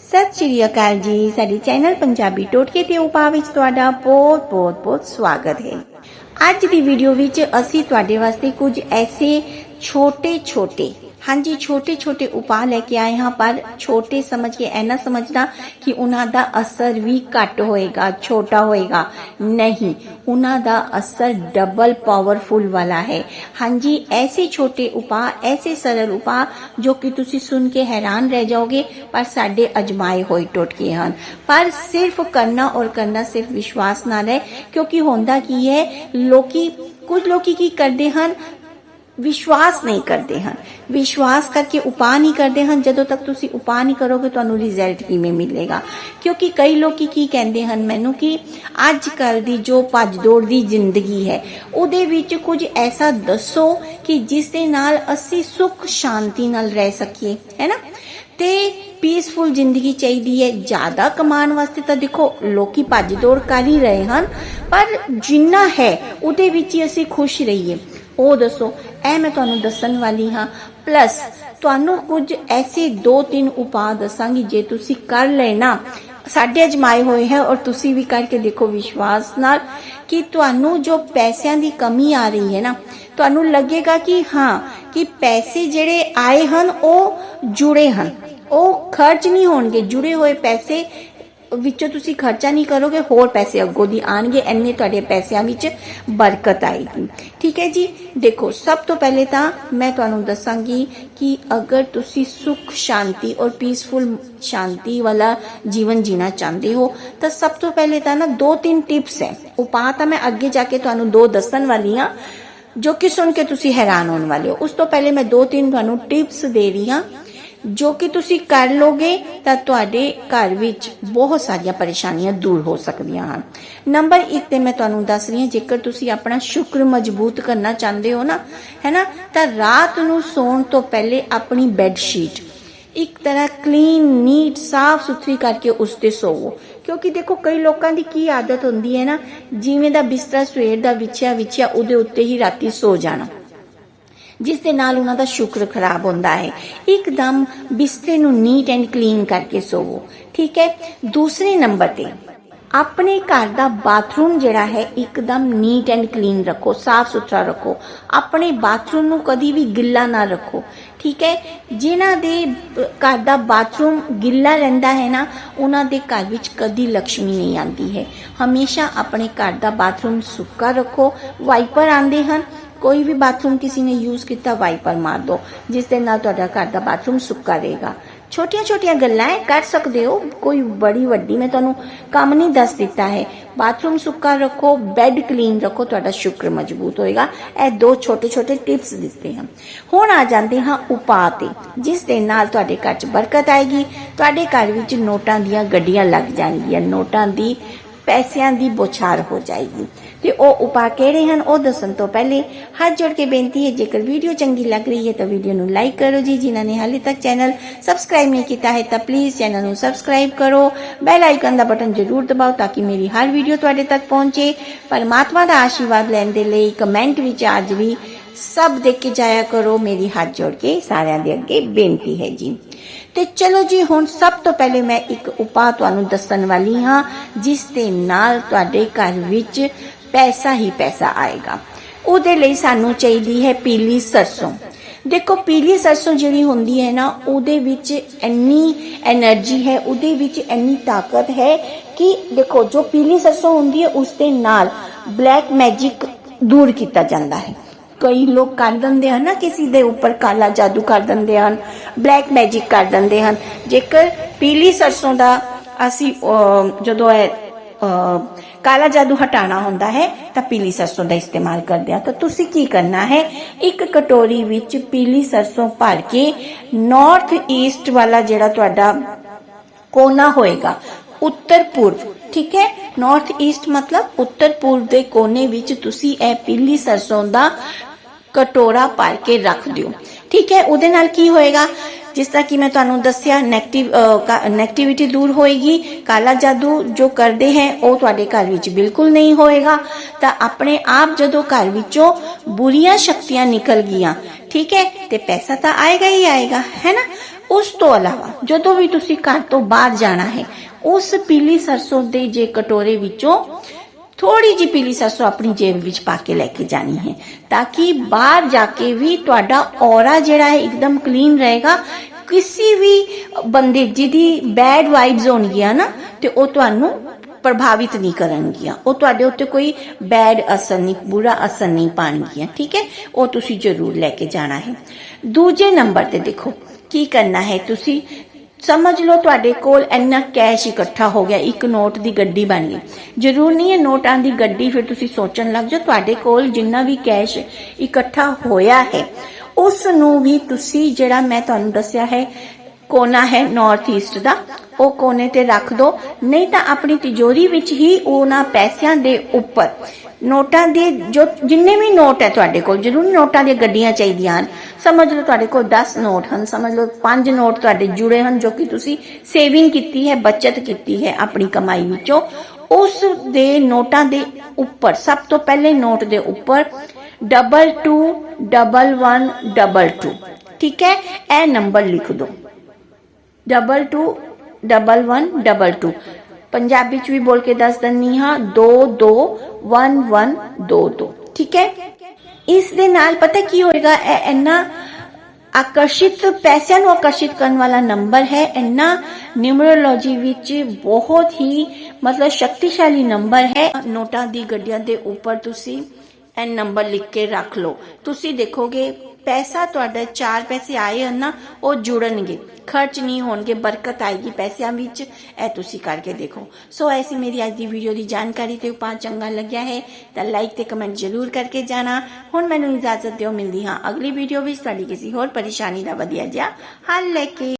ਸਤਿ ਸ਼੍ਰੀ ਅਕਾਲ ਜੀ। ਸਾਡੇ ਚੈਨਲ ਪੰਜਾਬੀ ਟੋਟਕੇ ਤੇ ਉਪਾਅ ਵਿੱਚ ਤੁਹਾਡਾ ਬਹੁਤ ਬਹੁਤ ਬਹੁਤ ਸਵਾਗਤ ਹੈ। ਅੱਜ ਦੀ ਵੀਡੀਓ ਵਿੱਚ ਅਸੀਂ ਤੁਹਾਡੇ ਵਾਸਤੇ ਕੁਝ ਐਸੇ ਛੋਟੇ ਛੋਟੇ ਛੋਟੇ ਹਾਂਜੀ ਛੋਟੇ ਛੋਟੇ ਉਪਾਅ ਲੈ ਕੇ ਆਏ ਹਾਂ ਪਰ ਛੋਟੇ ਸਮਝ ਕੇ ਐਨਾ ਸਮਝਣਾ ਕਿ ਉਹਨਾਂ ਦਾ ਅਸਰ ਵੀ ਘੱਟ ਹੋਏਗਾ ਛੋਟਾ ਹੋਏਗਾ ਨਹੀਂ ਉਹਨਾਂ ਦਾ ਅਸਰ ਡਬਲ ਪਾਵਰਫੁਲ ਵਾਲਾ ਹੈ ਹਾਂਜੀ ਐਸੇ ਛੋਟੇ ਉਪਾਅ ਐਸੇ ਸਰਲ ਉਪਾਅ ਜੋ ਕਿ ਤੁਸੀਂ ਸੁਣ ਕੇ ਹੈਰਾਨ ਰਹਿ ਜਾਓਗੇ ਪਰ ਸਾਡੇ ਅਜਮਾਏ ਹੋਏ ਟੋਟਕੇ ਹਨ ਪਰ ਸਿਰਫ ਕਰਨਾ ਔਰ ਕਰਨਾ ਸਿਰਫ ਵਿਸ਼ਵਾਸ ਨਾਲ ਹੈ ਕਿਉਂਕਿ ਹੁੰਦਾ ਕੀ ਹੈ ਲੋਕੀ ਕੁਝ ਲੋਕੀ ਕੀ ਕਰਦੇ ਹਨ ਵਿਸ਼ਵਾਸ ਨਹੀਂ ਕਰਦੇ ਹਨ। ਵਿਸ਼ਵਾਸ ਕਰਕੇ ਉਪਾਅ ਨਹੀਂ ਕਰਦੇ ਹਨ। ਜਦੋਂ ਤੱਕ ਤੁਸੀਂ ਉਪਾਅ ਨਹੀਂ ਕਰੋਗੇ, ਤੁਹਾਨੂੰ ਰਿਜ਼ਲਟ ਕਿਵੇਂ ਮਿਲੇਗਾ? ਕਿਉਂਕਿ ਕਈ ਲੋਕੀ ਕੀ ਕਹਿੰਦੇ ਹਨ ਮੈਨੂੰ ਕਿ ਅੱਜ ਕੱਲ ਦੀ ਜੋ ਭੱਜ ਦੌੜ ਦੀ ਜ਼ਿੰਦਗੀ ਹੈ, ਉਹਦੇ ਵਿੱਚ ਕੁਝ ਐਸਾ ਦੱਸੋ ਕਿ ਜਿਸ ਦੇ ਨਾਲ ਅਸੀਂ ਸੁੱਖ, ਸ਼ਾਂਤੀ ਨਾਲ ਰਹਿ ਸਕੀਏ, ਹੈ ਤੇ ਪੀਸਫੁਲ ਜ਼ਿੰਦਗੀ ਚਾਹੀਦੀ ਹੈ। ਜ਼ਿਆਦਾ ਕਮਾਉਣ ਵਾਸਤੇ ਤਾਂ ਦੇਖੋ, ਲੋਕੀ ਭੱਜ ਦੌੜ ਕਰ ਹੀ ਰਹੇ ਹਨ, ਪਰ ਜਿੰਨਾ ਹੈ, ਉਹਦੇ ਵਿੱਚ ਹੀ ਅਸੀਂ ਖੁਸ਼ ਰਹੀਏ। ਉਹ ਦੱਸੋ, ਇਹ ਮੈਂ ਤੁਹਾਨੂੰ ਦੱਸਣ ਵਾਲੀ ਹਾਂ। ਪਲੱਸ ਤੁਹਾਨੂੰ ਕੁਝ ਐਸੇ ਦੋ ਤਿੰਨ ਉਪਾਅ ਦੱਸਾਂਗੀ ਜੇ ਤੁਸੀਂ ਕਰ ਲੈਣਾ। ਸਾਡੇ ਅਜਮਾਏ ਹੋਏ ਹੈ ਔਰ ਤੁਸੀਂ ਵੀ ਕਰਕੇ ਦੇਖੋ ਵਿਸ਼ਵਾਸ ਨਾਲ ਕਿ ਤੁਹਾਨੂੰ ਜੋ ਪੈਸਿਆਂ ਦੀ ਕਮੀ ਆ ਰਹੀ ਹੈ ਨਾ, ਤੁਹਾਨੂੰ ਲੱਗੇਗਾ ਕਿ ਹਾਂ, ਕਿ ਪੈਸੇ ਜਿਹੜੇ ਆਏ ਹਨ ਉਹ ਜੁੜੇ ਹਨ। ਉਹ ਖਰਚ ਨਹੀਂ ਹੋਣਗੇ। ਜੁੜੇ ਹੋਏ ਪੈਸੇ ਵਿੱਚੋਂ ਤੁਸੀਂ ਖਰਚਾ ਨਹੀਂ ਕਰੋਗੇ, ਹੋਰ ਪੈਸੇ ਅੱਗੋਂ ਦੀ ਆਣਗੇ ਐਨੇ ਤੁਹਾਡੇ ਪੈਸਿਆਂ ਵਿੱਚ ਬਰਕਤ ਆਏਗੀ। ਠੀਕ ਹੈ ਜੀ? ਦੇਖੋ, ਸਭ ਤੋਂ ਪਹਿਲੇ ਤਾਂ ਮੈਂ ਤੁਹਾਨੂੰ ਦੱਸਾਂਗੀ ਕਿ ਅਗਰ ਤੁਸੀਂ ਸੁਖ, ਸ਼ਾਂਤੀ ਔਰ ਪੀਸਫੁਲ ਸ਼ਾਂਤੀ ਵਾਲਾ ਜੀਵਨ ਜੀਣਾ ਚਾਹੁੰਦੇ ਹੋ, ਤਾਂ ਸਭ ਤੋਂ ਪਹਿਲੇ ਤਾਂ ਨਾ ਦੋ ਤਿੰਨ ਟਿਪਸ ਹੈ। ਉਪਾਅ ਤਾਂ ਮੈਂ ਅੱਗੇ ਜਾ ਕੇ ਤੁਹਾਨੂੰ ਦੋ ਦੱਸਣ ਵਾਲੀ ਹਾਂ, ਜੋ ਕਿ ਸੁਣ ਕੇ ਤੁਸੀਂ ਹੈਰਾਨ ਹੋਣ ਵਾਲੇ ਹੋ। ਉਸ ਤੋਂ ਪਹਿਲੇ ਮੈਂ ਦੋ ਤਿੰਨ ਤੁਹਾਨੂੰ ਟਿਪਸ ਦੇ ਰਹੀ ਹਾਂ। ਜੋ ਕਿ ਤੁਸੀਂ ਕਰ ਲੋਗੇ ਤਾਂ ਤੁਹਾਡੇ ਘਰ ਵਿੱਚ ਬਹੁਤ ਸਾਰੀਆਂ ਪਰੇਸ਼ਾਨੀਆਂ ਦੂਰ ਹੋ ਸਕਦੀਆਂ ਹਨ। ਨੰਬਰ 1 ਤੇ ਮੈਂ ਤੁਹਾਨੂੰ ਦੱਸ ਰਹੀ ਹਾਂ, ਜੇਕਰ ਤੁਸੀਂ ਆਪਣਾ ਸ਼ੁਕਰ ਮਜ਼ਬੂਤ ਕਰਨਾ ਚਾਹੁੰਦੇ ਹੋ ਨਾ ਹੈਨਾ ਤਾਂ ਰਾਤ ਨੂੰ ਸੌਣ ਤੋਂ ਪਹਿਲੇ ਆਪਣੀ ਬੈੱਡ ਸ਼ੀਟ ਇੱਕ ਤਰ੍ਹਾਂ ਕਲੀਨ ਨੀਟ ਸਾਫ਼ ਸੁਥਰੀ ਕਰਕੇ ਉਸ ਤੇ ਸੋਵੋ। ਕਿਉਂਕਿ ਦੇਖੋ, ਕਈ ਲੋਕਾਂ ਦੀ ਕੀ ਆਦਤ ਹੁੰਦੀ ਹੈ ਨਾ, ਜਿਵੇਂ ਦਾ ਬਿਸਤਰਾ ਸਵੇਰ ਦਾ ਵਿਛਿਆ ਵਿਛਿਆ ਉਹਦੇ ਉੱਤੇ ਹੀ ਰਾਤੀ ਸੋ ਜਾਣਾ। ਜਿਸ ਦੇ ਨਾਲ ਉਹਨਾਂ ਦਾ ਸ਼ੁਕਰ ਖਰਾਬ ਹੁੰਦਾ ਹੈ। ਇੱਕਦਮ ਬਿਸਤਰੇ ਨੂੰ ਨੀਟ ਐਂਡ ਕਲੀਨ ਕਰਕੇ ਸੋਵੋ, ਠੀਕ ਹੈ? ਦੂਸਰੇ ਨੰਬਰ ਤੇ, ਆਪਣੇ ਘਰ ਦਾ ਬਾਥਰੂਮ ਜਿਹੜਾ ਹੈ, ਇੱਕਦਮ ਨੀਟ ਐਂਡ ਕਲੀਨ ਰੱਖੋ, ਸਾਫ਼ ਸੁਥਰਾ ਰੱਖੋ। ਆਪਣੇ ਬਾਥਰੂਮ ਨੂੰ ਕਦੀ ਵੀ ਗਿੱਲਾ ਨਾ ਰੱਖੋ, ਠੀਕ ਹੈ? ਜਿਨ੍ਹਾਂ ਦੇ ਘਰ ਦਾ ਬਾਥਰੂਮ ਗਿੱਲਾ ਰਹਿੰਦਾ ਹੈ ਨਾ, ਉਹਨਾਂ ਦੇ ਘਰ ਵਿੱਚ ਕਦੀ ਲక్ష్ਮੀ ਨਹੀਂ ਆਉਂਦੀ ਹੈ। ਹਮੇਸ਼ਾ ਆਪਣੇ ਘਰ ਦਾ ਬਾਥਰੂਮ ਸੁੱਕਾ ਰੱਖੋ, ਵਾਈਪਰ ਆਉਂਦੇ ਹਨ ਕੋਈ ਵੀ ਬਾਥਰੂਮ ਕਿਸੇ ਨੇ ਯੂਜ਼ ਕੀਤਾ ਵਾਈਪਰ ਮਾਰ ਦਿਓ ਜਿਸ ਦੇ ਨਾਲ ਤੁਹਾਡਾ ਘਰ ਦਾ ਬਾਥਰੂਮ ਸੁੱਕਾ ਰਹੇਗਾ। ਛੋਟੀਆਂ ਛੋਟੀਆਂ ਗੱਲਾਂ ਕਰ ਸਕਦੇ ਹੋ, ਕੋਈ ਬੜੀ ਵੱਡੀ ਮੈਂ ਤੁਹਾਨੂੰ ਕੰਮ ਨਹੀਂ ਦੱਸ ਦਿੱਤਾ ਹੈ। ਬਾਥਰੂਮ ਸੁੱਕਾ ਰੱਖੋ ਬੈੱਡ ਕਲੀਨ ਰੱਖੋ, ਤੁਹਾਡਾ ਸ਼ੁਕਰ ਮਜ਼ਬੂਤ ਹੋਏਗਾ। ਇਹ ਦੋ ਛੋਟੇ ਛੋਟੇ ਟਿਪਸ ਦਿੱਤੇ ਹਨ। ਹੁਣ ਆ ਜਾਂਦੇ ਹਾਂ ਉਪਾਅ ਤੇ, ਜਿਸ ਦੇ ਨਾਲ ਤੁਹਾਡੇ ਘਰ 'ਚ ਬਰਕਤ ਆਏਗੀ। ਤੁਹਾਡੇ ਘਰ ਵਿੱਚ ਨੋਟਾਂ ਦੀਆਂ ਗੱਡੀਆਂ ਲੱਗ ਜਾਣਗੀਆਂ। ਨੋਟਾਂ ਦੀ ਪੈਸਿਆਂ ਦੀ ਬੋਛਾਰ ਹੋ ਜਾਏਗੀ। ਤੇ ਉਹ ਉਪਾਅ ਕਿਹੜੇ ਹਨ, ਉਹ ਦੱਸਣ ਤੋਂ ਪਹਿਲੇ ਹੱਥ ਜੋੜ ਕੇ ਬੇਨਤੀ ਹੈ, ਜੇਕਰ ਵੀਡੀਓ ਚੰਗੀ ਲੱਗ ਰਹੀ ਹੈ ਤਾਂ ਵੀਡੀਓ ਨੂੰ ਲਾਈਕ ਕਰੋ ਜੀ। ਜਿਨ੍ਹਾਂ ਨੇ ਹਾਲੇ ਤੱਕ ਚੈਨਲ ਸਬਸਕ੍ਰਾਈਬ ਨਹੀਂ ਕੀਤਾ ਹੈ, ਤਾਂ ਪਲੀਜ਼ ਚੈਨਲ ਨੂੰ ਸਬਸਕ੍ਰਾਈਬ ਕਰੋ। ਬੈਲ ਆਈਕਨ ਦਾ ਬਟਨ ਜ਼ਰੂਰ ਦਬਾਓ ਤਾਂ ਕਿ ਮੇਰੀ ਹਰ ਵੀਡੀਓ ਤੁਹਾਡੇ ਤੱਕ ਪਹੁੰਚੇ। ਪਰਮਾਤਮਾ ਦਾ ਆਸ਼ੀਰਵਾਦ ਲੈਣ ਦੇ ਲਈ ਕਮੈਂਟ ਵਿੱਚ ਅੱਜ ਵੀ ਸਭ ਦੇਖ ਕੇ ਜਾਇਆ ਕਰੋ। ਮੇਰੀ ਹੱਥ ਜੋੜ ਕੇ ਸਾਰਿਆਂ ਦੇ ਅੱਗੇ ਬੇਨਤੀ ਹੈ ਜੀ। ਤੇ ਚਲੋ ਜੀ, ਹੁਣ ਸਭ ਤੋਂ ਪਹਿਲੇ ਮੈਂ ਇੱਕ ਉਪਾਅ ਤੁਹਾਨੂੰ ਦੱਸਣ ਵਾਲੀ ਹਾਂ, ਜਿਸ ਦੇ ਨਾਲ ਤੁਹਾਡੇ ਘਰ ਵਿੱਚ ਪੈਸਾ ਹੀ ਪੈਸਾ ਆਏਗਾ। ਉਹਦੇ ਲਈ ਸਾਨੂੰ ਚਾਹੀਦੀ ਹੈ ਪੀਲੀ ਸਰਸੋਂ। ਦੇਖੋ, ਪੀਲੀ ਸਰਸੋਂ ਜਿਹੜੀ ਹੁੰਦੀ ਹੈ ਨਾ, ਉਹਦੇ ਵਿੱਚ ਇੰਨੀ એનર્ਜੀ ਹੈ, ਉਹਦੇ ਵਿੱਚ ਇੰਨੀ ਤਾਕਤ ਹੈ ਕਿ ਦੇਖੋ, ਜੋ ਪੀਲੀ ਸਰਸੋਂ ਹੁੰਦੀ ਹੈ, ਉਸ ਦੇ ਨਾਲ ਬਲੈਕ ਮੈਜਿਕ ਦੂਰ ਕੀਤਾ ਜਾਂਦਾ ਹੈ। ਕਈ ਲੋਕ ਕਰ ਦਿੰਦੇ ਹਨ ਨਾ, ਕਿਸੇ ਦੇ ਉੱਪਰ ਕਾਲਾ ਜਾਦੂ ਕਰ ਦਿੰਦੇ ਹਨ ਬਲੈਕ ਮੈਜਿਕ ਕਰ ਦਿੰਦੇ ਹਨ। ਜੇਕਰ ਪੀਲੀ ਸਰਸੋਂ ਦਾ ਅਸੀਂ ਜਦੋਂ ਹੈ ਕਾਲਾ ਜਾਦੂ ਹਟਾਣਾ ਹੁੰਦਾ ਹੈ, ਤਾਂ ਪੀਲੀ ਸਰਸੋਂ ਦਾ ਇਸਤੇਮਾਲ ਕਰਦੇ ਆ ਤਾਂ ਤੁਸੀਂ ਕੀ ਕਰਨਾ ਹੈ? ਇੱਕ ਕਟੋਰੀ ਵਿੱਚ ਪੀਲੀ ਸਰਸੋਂ ਭਰ ਕੇ ਨਾਰਥ ਈਸਟ ਵਾਲਾ ਜਿਹੜਾ ਤੁਹਾਡਾ ਕੋਨਾ ਹੋਏਗਾ, ਉੱਤਰ ਪੂਰਬ, ਠੀਕ ਹੈ? ਨਾਰਥ ਈਸਟ ਮਤਲਬ ਉੱਤਰ ਪੂਰਬ ਦੇ ਕੋਨੇ ਵਿੱਚ ਤੁਸੀਂ ਇਹ ਪੀਲੀ ਸਰਸੋਂ ਦਾ ਕਟੋਰਾ ਭਰ ਕੇ ਰੱਖ ਦਿਓ। ਠੀਕ ਹੈ? ਉਹਦੇ ਨਾਲ ਕੀ ਹੋਏਗਾ? ਜਿਸ ਤਰ੍ਹਾਂ ਕਿ ਮੈਂ ਤੁਹਾਨੂੰ ਦੱਸਿਆ ਨੈਗੇਟਿਵ ਨੈਗੇਟਿਵਿਟੀ ਦੂਰ ਹੋਏਗੀ। ਕਾਲਾ ਜਾਦੂ ਜੋ ਕਰਦੇ ਹੈ, ਉਹ ਤੁਹਾਡੇ ਘਰ ਵਿੱਚ ਬਿਲਕੁਲ ਨਹੀਂ ਹੋਏਗਾ। ਤਾਂ ਆਪਣੇ ਆਪ ਜਦੋਂ ਘਰ ਵਿੱਚੋਂ ਬੁਰੀਆਂ ਸ਼ਕਤੀਆਂ ਨਿਕਲ ਗਈਆਂ, ਠੀਕ ਹੈ? ਤੇ ਪੈਸਾ ਤਾਂ ਆਏਗਾ ਹੀ ਆਏਗਾ, ਹੈ ਨਾ? ਉਸ ਤੋਂ ਇਲਾਵਾ, ਜਦੋਂ ਵੀ ਤੁਸੀਂ ਘਰ ਤੋਂ ਬਾਹਰ ਜਾਣਾ ਹੈ, ਉਸ ਪੀਲੀ ਸਰਸੋਂ ਦੇ ਜੇ ਕਟੋਰੇ ਵਿੱਚੋਂ ਥੋੜੀ ਜਿਹੀ ਪੀਲੀ ਸਰਸੋਂ ਆਪਣੀ ਜੇਬ ਵਿੱਚ ਪਾ ਕੇ ਲੈ ਕੇ ਜਾਣੀ ਹੈ, ਤਾਂ ਕਿ ਬਾਹਰ ਜਾ ਕੇ ਵੀ ਤੁਹਾਡਾ ਔਰਾ ਜਿਹੜਾ ਹੈ ਇੱਕਦਮ ਕਲੀਨ ਰਹੇਗਾ। ਕਿਸੇ ਵੀ ਬੰਦੇ ਜਿਹਦੀ ਬੈਡ ਵਾਈਬਸ ਹੋਣਗੀਆਂ ਨਾ, ਤੇ ਉਹ ਤੁਹਾਨੂੰ ਪ੍ਰਭਾਵਿਤ ਨਹੀਂ ਕਰਨਗੀਆਂ। ਉਹ ਤੁਹਾਡੇ ਉੱਤੇ ਕੋਈ ਬੈਡ ਅਸਰ ਨਹੀਂ, ਬੁਰਾ ਅਸਰ ਨਹੀਂ ਪਾਣਗੀਆਂ, ਠੀਕ ਹੈ? ਉਹ ਤੁਸੀਂ ਜ਼ਰੂਰ ਲੈ ਕੇ ਜਾਣਾ ਹੈ। ਦੂਜੇ ਨੰਬਰ ਤੇ ਦੇਖੋ, ਕੀ ਕਰਨਾ ਹੈ ਤੁਸੀਂ? ਸਮਝ ਲਓ ਤੁਹਾਡੇ ਕੋਲ ਇੰਨਾ ਕੈਸ਼ ਇਕੱਠਾ ਹੋ ਗਿਆ, ਇੱਕ ਨੋਟ ਦੀ ਗੱਡੀ ਬਣ ਗਈ। ਜ਼ਰੂਰ ਨਹੀਂ ਹੈ ਨੋਟਾਂ ਦੀ ਗੱਡੀ ਫਿਰ ਤੁਸੀਂ ਸੋਚਣ ਲੱਗ ਜਾਓ, ਤੁਹਾਡੇ ਕੋਲ ਜਿੰਨਾ ਵੀ ਕੈਸ਼ ਇਕੱਠਾ ਹੋਇਆ ਹੈ, ਉਸ ਨੂੰ ਵੀ ਤੁਸੀਂ ਜਿਹੜਾ ਮੈਂ ਤੁਹਾਨੂੰ ਦੱਸਿਆ ਹੈ, ਕੋਨਾ ਹੈ ਨਾਰਥ ਈਸਟ ਦਾ, ਉਹ ਕੋਨੇ ਤੇ ਰੱਖ ਦੋ। ਨਹੀਂ ਤਾਂ ਆਪਣੀ ਤਿਜੋਰੀ ਵਿੱਚ ਹੀ ਉਹਨਾਂ ਪੈਸਿਆਂ ਦੇ ਉੱਪਰ ਨੋਟਾਂ ਦੇ ਜੋ ਜਿੰਨੇ ਵੀ ਨੋਟ ਹੈ ਤੁਹਾਡੇ ਕੋਲ, ਜ਼ਰੂਰ ਨੋਟਾਂ ਦੀਆਂ ਗੱਡੀਆਂ ਚਾਹੀਦੀਆਂ ਹਨ। ਸਮਝ ਲਓ ਤੁਹਾਡੇ ਕੋਲ 10 ਨੋਟ ਹਨ, ਸਮਝ ਲਓ 5 ਨੋਟ ਤੁਹਾਡੇ ਜੁੜੇ ਹਨ, ਜੋ ਕਿ ਤੁਸੀਂ ਸੇਵਿੰਗ ਕੀਤੀ ਹੈ, ਬਚਤ ਕੀਤੀ ਹੈ ਆਪਣੀ ਕਮਾਈ ਵਿੱਚੋਂ। ਉਸ ਦੇ ਨੋਟਾਂ ਦੇ ਉੱਪਰ, ਸਭ ਤੋਂ ਪਹਿਲੇ ਨੋਟ ਦੇ ਉੱਪਰ 221122 ਠੀਕ ਹੈ? ਇਹ ਨੰਬਰ ਲਿਖ ਦਿਓ। 221122 ਪੰਜਾਬੀ ਚ ਵੀ ਬੋਲ ਕੇ ਦੱਸ ਦਿੰਨੀ ਹਾਂ 2 2 1 1 2 2 ਠੀਕ ਹੈ? ਇਸ ਦੇ ਨਾਲ ਪਤਾ ਕੀ ਹੋਏਗਾ, ਇਹ ਇੰਨਾ ਆਕਰਸ਼ਿਤ, ਪੈਸਿਆਂ ਨੂੰ ਆਕਰਸ਼ਿਤ ਕਰਨ ਵਾਲਾ ਨੰਬਰ ਹੈ, ਇੰਨਾ ਨਿਊਮਰੋਲੋਜੀ ਵਿੱਚ ਬਹੁਤ ਹੀ ਮਤਲਬ ਸ਼ਕਤੀਸ਼ਾਲੀ ਨੰਬਰ ਹੈ। ਨੋਟਾਂ ਦੀ ਗੱਡੀਆਂ ਦੇ ਉੱਪਰ ਤੁਸੀਂ ਇਹ ਨੰਬਰ ਲਿਖ ਕੇ ਰੱਖ ਲਓ। ਤੁਸੀਂ ਦੇਖੋਗੇ ਪੈਸਾ ਤੁਹਾਡਾ ਚਾਰ ਪੈਸੇ ਆਏ ਹਨ ਨਾ, ਉਹ ਜੁੜਨਗੇ। ਖਰਚ ਨਹੀਂ ਹੋਣਗੇ, ਬਰਕਤ ਆਏਗੀ ਪੈਸਿਆਂ ਵਿੱਚ। ਇਹ ਤੁਸੀਂ ਕਰਕੇ ਦੇਖੋ। ਸੋ ਐਸੀ ਮੇਰੀ ਅੱਜ ਦੀ ਵੀਡੀਓ ਦੀ ਜਾਣਕਾਰੀ ਤੇ ਉਪਾਅ ਚੰਗਾ ਲੱਗਿਆ ਹੈ, ਤਾਂ ਲਾਈਕ ਤੇ ਕਮੈਂਟ ਜ਼ਰੂਰ ਕਰਕੇ ਜਾਣਾ। ਹੁਣ ਮੈਨੂੰ ਇਜਾਜ਼ਤ ਦਿਓ, ਮਿਲਦੀ ਹਾਂ ਅਗਲੀ ਵੀਡੀਓ ਵਿੱਚ। ਤੁਹਾਡੀ ਕਿਸੇ ਹੋਰ ਪਰੇਸ਼ਾਨੀ ਦਾ ਵਧੀਆ ਜਿਹਾ ਹੱਲ ਲੈ ਕੇ।